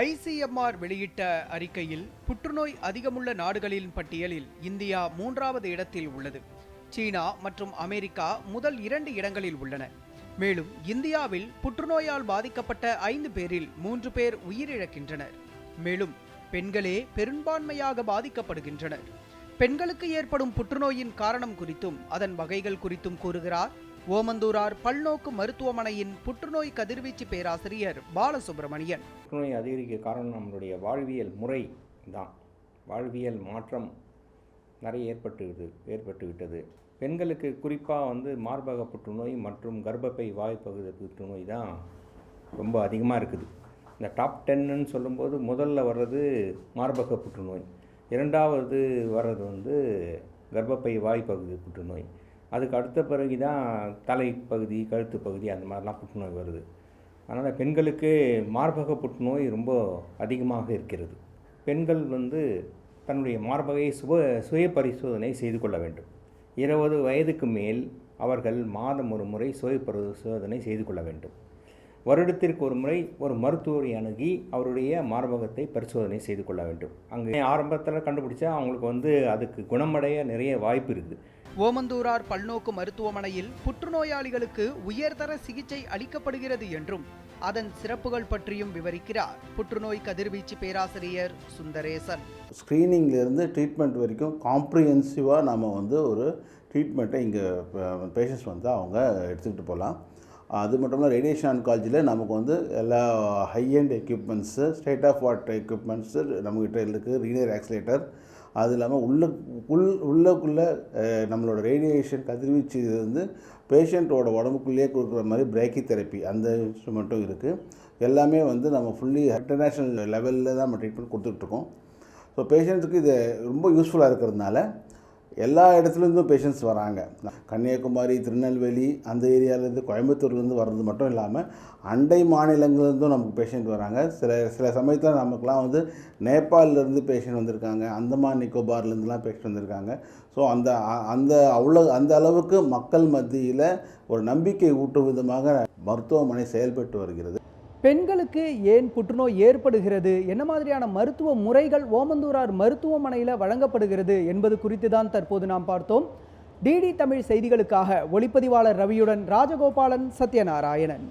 ICMR வெளியிட்ட அறிக்கையில் புற்றுநோய் அதிகமுள்ள நாடுகளின் பட்டியலில் இந்தியா மூன்றாவது இடத்தில் உள்ளது. சீனா மற்றும் அமெரிக்கா முதல் இரண்டு இடங்களில் உள்ளன. மேலும் இந்தியாவில் புற்றுநோயால் பாதிக்கப்பட்ட ஐந்து பேரில் மூன்று பேர் உயிரிழக்கின்றனர். மேலும் பெண்களே பெரும்பான்மையாக பாதிக்கப்படுகின்றனர். பெண்களுக்கு ஏற்படும் புற்றுநோயின் காரணம் குறித்தும் அதன் வகைகள் குறித்தும் கூறுகிறார் ஓமந்தூரார் பல்நோக்கு மருத்துவமனையின் புற்றுநோய் கதிர்வீச்சு பேராசிரியர் பாலசுப்ரமணியன். புற்றுநோய் அதிகரிக்க காரணம் நம்மளுடைய வாழ்வியல் முறை தான். வாழ்வியல் மாற்றம் நிறைய ஏற்பட்டு ஏற்பட்டு விட்டது. பெண்களுக்கு குறிப்பாக வந்து மார்பக புற்றுநோய் மற்றும் கர்ப்பப்பை வாய்ப்பகுதி புற்றுநோய் தான் ரொம்ப அதிகமாக இருக்குது. இந்த டாப் டென்னு சொல்லும்போது முதல்ல வர்றது மார்பக புற்றுநோய். இரண்டாவது வர்றது வந்து கர்ப்பப்பை வாய்ப்பகுதி புற்றுநோய். அதுக்கு அடுத்த பிறகு தான் தலைப்பகுதி கழுத்து பகுதி அந்த மாதிரிலாம் புற்றுநோய் வருது. அதனால் பெண்களுக்கு மார்பக புற்றுநோய் ரொம்ப அதிகமாக இருக்கிறது. பெண்கள் வந்து தன்னுடைய மார்பகை சுப சுய பரிசோதனை செய்து கொள்ள வேண்டும். இருபது வயதுக்கு மேல் அவர்கள் மாதம் ஒரு முறை சுய பரிசோதனை செய்து கொள்ள வேண்டும். வருடத்திற்கு ஒரு முறை ஒரு மருத்துவரை அணுகி அவருடைய மார்பகத்தை பரிசோதனை செய்து கொள்ள வேண்டும். அங்கே ஆரம்பத்தில் கண்டுபிடிச்சா அவங்களுக்கு வந்து அதுக்கு குணமடைய நிறைய வாய்ப்பு இருக்குது. ஓமந்தூரார் பல்நோக்கு மருத்துவமனையில் புற்றுநோயாளிகளுக்கு உயர்தர சிகிச்சை அளிக்கப்படுகிறது என்றும் அதன் சிறப்புகள் பற்றியும் விவரிக்கிறார். புற்றுநோய் கதிர்வீச்சு பேராசிரியர் சுந்தரேசன். ஸ்க்ரீனிங்லேருந்து ட்ரீட்மெண்ட் வரைக்கும் காம்ப்ரிஹென்சிவாக நம்ம வந்து ஒரு ட்ரீட்மெண்ட்டை இங்கே பேஷண்ட்ஸ் வந்து அவங்க எடுத்துக்கிட்டு போகலாம். அது மட்டும் இல்லை ரேடியேஷன் ஆன்காலஜியில் நமக்கு வந்து எல்லா high end equipments state of art equipments நம்மக்கிட்ட இருக்குது ரீனியர் ஆக்சிலேட்டர் அது இல்லாமல் உள்ள உள் உள்ளக்குள்ளே நம்மளோட ரேடியேஷன் கதிர்வீச்சு இது வந்து பேஷண்ட்டோட உடம்புக்குள்ளேயே கொடுக்குற மாதிரி பிரேக்கி தெரப்பி அந்த இன்ஸ்ட்ருமெண்ட்டும் இருக்குது எல்லாமே வந்து நம்ம ஃபுல்லி இன்டர்நேஷ்னல் லெவலில் தான் நம்ம ட்ரீட்மெண்ட் கொடுத்துட்ருக்கோம் ஸோ பேஷண்ட்ஸுக்கு இது ரொம்ப யூஸ்ஃபுல்லாக இருக்கிறதுனால எல்லா இடத்துலேருந்தும் பேஷண்ட்ஸ் வராங்க. கன்னியாகுமரி திருநெல்வேலி அந்த ஏரியாவிலேருந்து கோயம்புத்தூர்லேருந்து வர்றது மட்டும் இல்லாமல் அண்டை மாநிலங்கள்லேருந்தும் நமக்கு பேஷண்ட் வராங்க. சில சில சமயத்தில் நமக்குலாம் வந்து நேபாளிலேருந்து பேஷண்ட் வந்திருக்காங்க. அந்தமான் நிக்கோபார்லேருந்துலாம் பேஷண்ட் வந்திருக்காங்க. ஸோ அந்த அந்த அவ்வளோ அந்த அளவுக்கு மக்கள் மத்தியில் ஒரு நம்பிக்கை ஊட்டும் விதமாக மருத்துவமனை செயல்பட்டு வருகிறது. பெண்களுக்கு ஏன் புற்றுநோய் ஏற்படுகிறது? என்ன மாதிரியான மருத்துவ முறைகள் ஓமந்தூரார் மருத்துவமனையில் வழங்கப்படுகிறது என்பது குறித்து தான் தற்போது நாம் பார்த்தோம். டிடி தமிழ் செய்திகளுக்காக ஒளிப்பதிவாளர் ரவியுடன் ராஜகோபாலன் சத்யநாராயணன்.